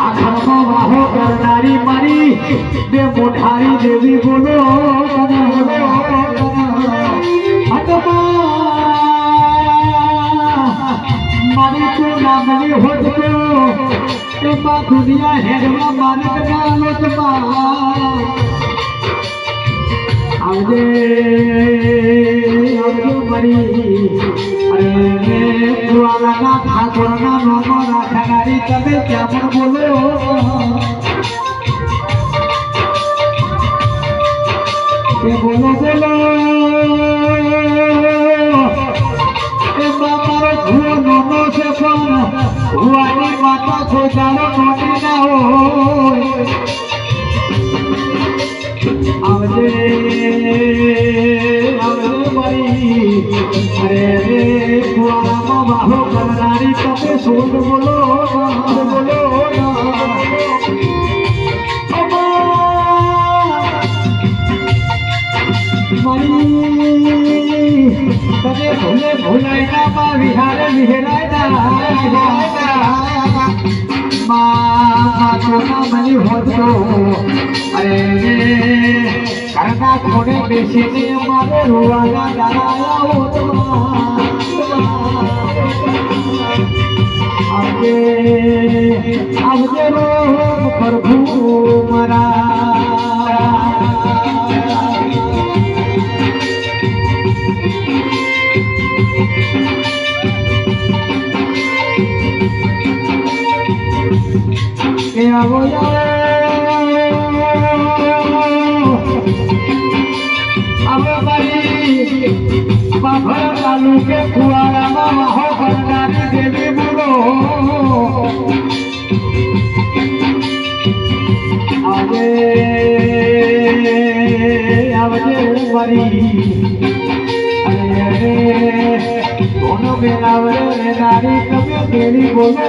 આખામાં વાહો કરનારી મારી બે મોઢારી દેવી બોલો મારી તો નામની તો એમાં દુનિયા હેડમાં માનક ના લોટમાં આવજે, આવજો મારી. না ঠাকুর না নম রাখা নারী তবে কেমন বলো বলো বলো আমার ঘুম নম সে ভুয়ানি মাতা আমাদের আমাদের বাড়ি ભોલે ભોલાયના માં વિહારે વિહેરાયના મા તો મની હોતો અરે সারাক্ষণে বেশি নিয়ে মানে রোয়ানা দাঁড়াও আগে আগে রোগ প্রভু মারা Yeah, well, yeah. બાફર તાલુકે કુવાડામાં મહો ભંડારી દેવી બોલો આવે આવજે મરી. કોનો બેલાવરે નારી તમે દેવી બોલો?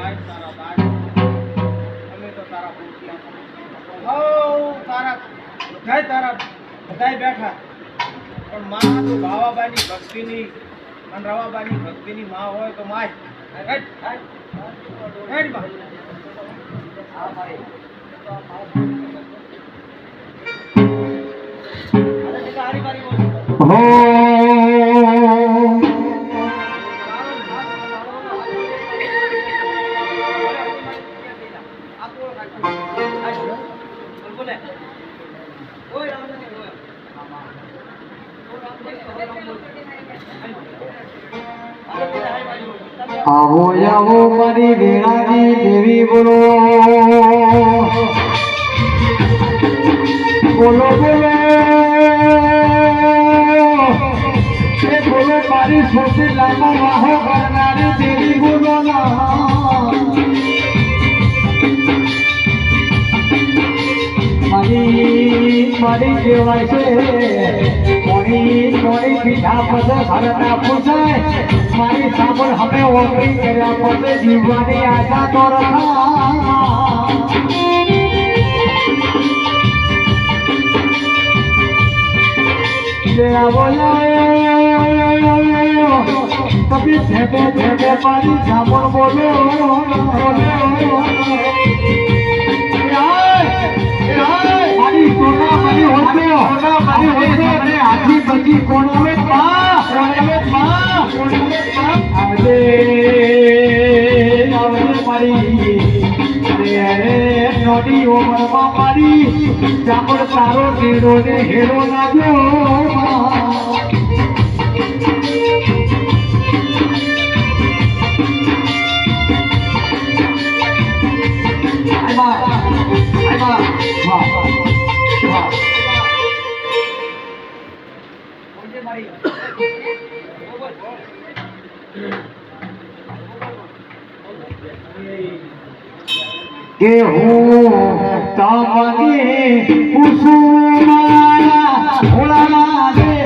ગાય તારા અમે તો તારા ભૂખ્યા હો તારા બધાય તારા બધાય બેઠા. પણ માં તો ભાવાબાની ભક્તિની અને રવાબાની ભક્તિની માં હોય તો માય. હેડ, હેડ. હેડ. બા. હો আবো যাব পারি বেড়ানি দেবি বলো। বলো বলো। পারি সত্যি লাগা রাহ করনারি বলো না। મારી મારી કહેવાય છે કોણી કોણી પીઠા પછી ભરતા પૂછાય મારી સાંભળ હવે ઓગળી કર્યા પછી જીવવાની આશા તો રખા કભી ભેગે ભેગે મારી સાંભળ બોલો নদী ও বাবা পারি চাপড় তারো নেড়ে হেরো না Thank you. કે હું તમને પૂછું મારા ભોળા